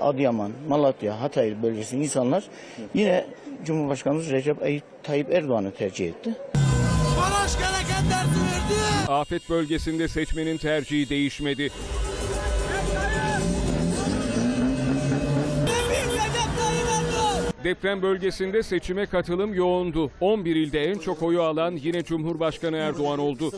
Adıyaman, Malatya, Hatay bölgesindeki insanlar yine Cumhurbaşkanımız Recep Tayyip Erdoğan'ı tercih etti. Barış gereken dersi verdi. Afet bölgesinde seçmenin tercihi değişmedi. Deprem bölgesinde seçime katılım yoğundu. 11 ilde en çok oyu alan yine Cumhurbaşkanı Erdoğan oldu.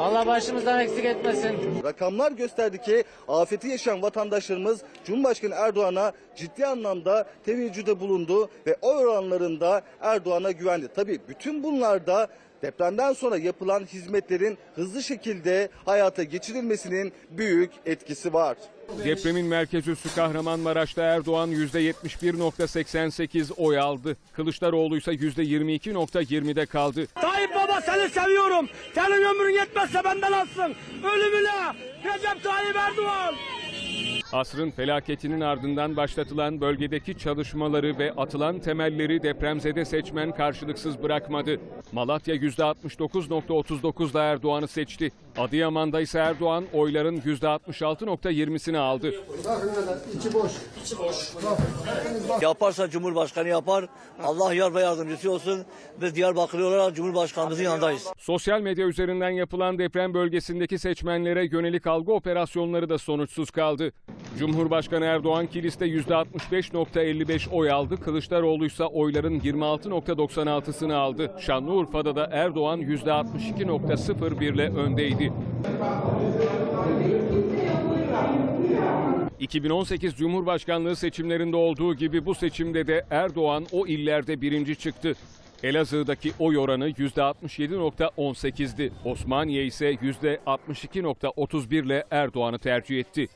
Allah başımızdan eksik etmesin. Rakamlar gösterdi ki afeti yaşayan vatandaşlarımız Cumhurbaşkanı Erdoğan'a ciddi anlamda teveccüde bulundu ve oy oranlarında Erdoğan'a güvendi. Tabii bütün bunlarda depremden sonra yapılan hizmetlerin hızlı şekilde hayata geçirilmesinin büyük etkisi var. Depremin merkez üssü Kahramanmaraş'ta Erdoğan %71.88 oy aldı. Kılıçdaroğlu ise %22.20'de kaldı. Tayyip Seni seviyorum. Senin ömrün yetmezse benden alsın. Ölümüne Recep Tayyip Erdoğan. Asrın felaketinin ardından başlatılan bölgedeki çalışmaları ve atılan temelleri depremzede seçmen karşılıksız bırakmadı. Malatya %69.39'da Erdoğan'ı seçti. Adıyaman'da ise Erdoğan oyların %66.20'sini aldı. Yaparsa Cumhurbaşkanı yapar. Allah yar ve yardımcısı olsun. Biz Diyarbakırlı olarak Cumhurbaşkanımızın yanındayız. Sosyal medya üzerinden yapılan deprem bölgesindeki seçmenlere yönelik algı operasyonları da sonuçsuz kaldı. Cumhurbaşkanı Erdoğan Kilis'te %65.55 oy aldı. Kılıçdaroğlu ise oyların 26.96'sını aldı. Şanlıurfa'da da Erdoğan %62.01 ile öndeydi. 2018 Cumhurbaşkanlığı seçimlerinde olduğu gibi bu seçimde de Erdoğan o illerde birinci çıktı. Elazığ'daki oy oranı %67.18'di. Osmaniye ise %62.31 ile Erdoğan'ı tercih etti.